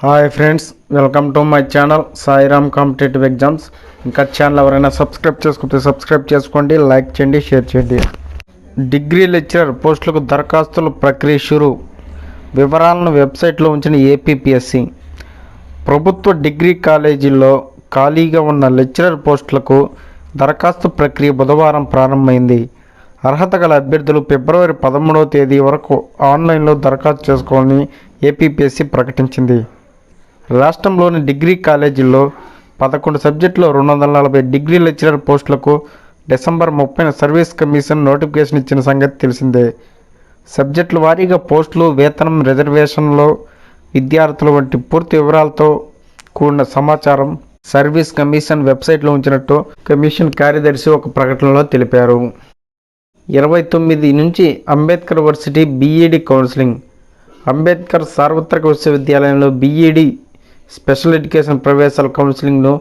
Hi friends welcome to my channel Sairam competitive exams. ఇంకా channel ఎవరైనా subscribe చేసుకుంటే subscribe చేసుకోండి లైక్ చేయండి షేర్ చేయండి. డిగ్రీ లెక్చరర్ పోస్టులకు దరఖాస్తుల ప్రక్రియ షురు. వివరాలను వెబ్సైట్లో ఉంచిన ఏపీపీఎస్సి ప్రభుత్వ డిగ్రీ కాలేజీల్లో ఖాళీగా ఉన్న లెక్చరర్ పోస్టులకు దరఖాస్తు ప్రక్రియ బుధవారం ప్రారంభమైంది. అర్హత గల అభ్యర్థులు ఫిబ్రవరి పదమూడవ తేదీ వరకు ఆన్లైన్లో దరఖాస్తు చేసుకోవాలని ఏపీపీఎస్సి ప్రకటించింది. రాష్ట్రంలోని డిగ్రీ కాలేజీల్లో పదకొండు సబ్జెక్టులో రెండు వందల నలభై డిగ్రీ లెక్చరర్ పోస్టులకు డిసెంబర్ ముప్పైన సర్వీస్ కమిషన్ నోటిఫికేషన్ ఇచ్చిన సంగతి తెలిసిందే. సబ్జెక్టుల వారీగా పోస్టులు వేతనం రిజర్వేషన్లు విద్యార్థులు వంటి పూర్తి వివరాలతో కూడిన సమాచారం సర్వీస్ కమిషన్ వెబ్సైట్లో ఉంచినట్టు కమిషన్ కార్యదర్శి ఒక ప్రకటనలో తెలిపారు. ఇరవై తొమ్మిది నుంచి Ambedkar university B Ed counselling Ambedkar సార్వత్రిక విశ్వవిద్యాలయంలో బీఈడి స్పెషల్ ఎడ్యుకేషన్ ప్రవేశాల కౌన్సిలింగ్ను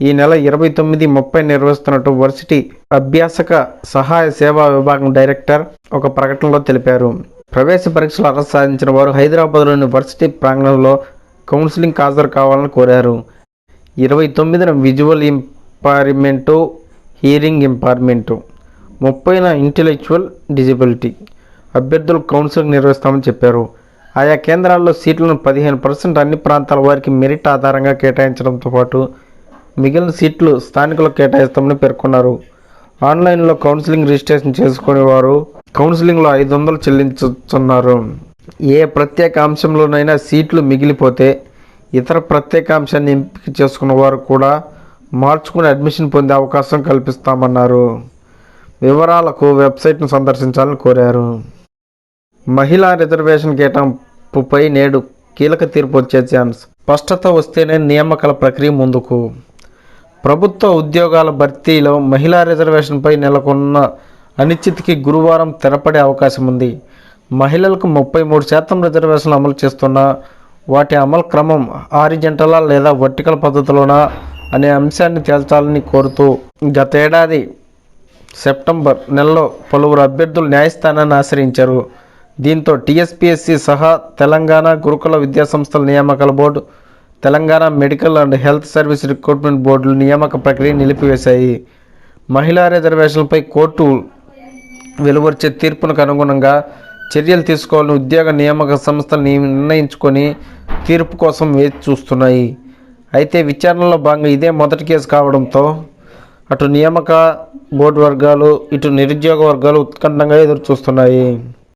ఈ నెల ఇరవై తొమ్మిది ముప్పై నిర్వహిస్తున్నట్టు వర్సిటీ అభ్యాసక సహాయ సేవా విభాగం డైరెక్టర్ ఒక ప్రకటనలో తెలిపారు. ప్రవేశ పరీక్షలు అర్హత సాధించిన వారు హైదరాబాద్లోని వర్సిటీ ప్రాంగణంలో కౌన్సిలింగ్ హాజరు కావాలని కోరారు. ఇరవై తొమ్మిదిన విజువల్ ఇంపార్మెంటు హియరింగ్ ఇంపార్మెంటు ముప్పైన ఇంటెలెక్చువల్ డిజబిలిటీ అభ్యర్థులు కౌన్సిలింగ్ నిర్వహిస్తామని చెప్పారు. ఆయా కేంద్రాల్లో సీట్లను పదిహేను పర్సెంట్ అన్ని ప్రాంతాల వారికి మెరిట్ ఆధారంగా కేటాయించడంతో పాటు మిగిలిన సీట్లు స్థానికులకు కేటాయిస్తామని పేర్కొన్నారు. ఆన్లైన్లో కౌన్సిలింగ్ రిజిస్ట్రేషన్ చేసుకునే వారు కౌన్సిలింగ్లో ఐదు వందలు చెల్లించుతున్నారు ఏ ప్రత్యేక అంశంలోనైనా సీట్లు మిగిలిపోతే ఇతర ప్రత్యేక అంశాన్ని ఎంపిక చేసుకున్న వారు కూడా మార్చుకుని అడ్మిషన్ పొందే అవకాశం కల్పిస్తామన్నారు. వివరాలకు వెబ్సైట్ను సందర్శించాలని కోరారు. మహిళా రిజర్వేషన్ కేటాయింపుపై నేడు కీలక తీర్పు వచ్చే ఛాన్స్ స్పష్టత వస్తేనే నియామకాల ప్రక్రియ ముందుకు. ప్రభుత్వ ఉద్యోగాల భర్తీలో మహిళా రిజర్వేషన్పై నెలకొన్న అనిశ్చితికి గురువారం తెరపడే అవకాశం ఉంది. మహిళలకు ముప్పై మూడు శాతం రిజర్వేషన్లు అమలు చేస్తున్న వాటి అమలు క్రమం ఆరిజెంటలా లేదా వర్టికల్ పద్ధతిలోనా అనే అంశాన్ని తేల్చాలని కోరుతూ గతేడాది సెప్టెంబర్ నెలలో పలువురు అభ్యర్థులు న్యాయస్థానాన్ని ఆశ్రయించారు. దీంతో టీఎస్పీఎస్సీ సహా తెలంగాణ గురుకుల విద్యాసంస్థల నియామకాల board Telangana medical and health service recruitment బోర్డులు నియామక ప్రక్రియ నిలిపివేశాయి. మహిళా రిజర్వేషన్లపై కోర్టు వెలువరిచే తీర్పునకు అనుగుణంగా చర్యలు తీసుకోవాలని ఉద్యోగ నియామక సంస్థలు నిర్ణయించుకొని తీర్పు కోసం వేచి చూస్తున్నాయి. అయితే విచారణలో భాగంగా ఇదే మొదటి కేసు కావడంతో అటు నియామక బోర్డు వర్గాలు ఇటు నిరుద్యోగ వర్గాలు ఉత్కంఠంగా ఎదురు చూస్తున్నాయి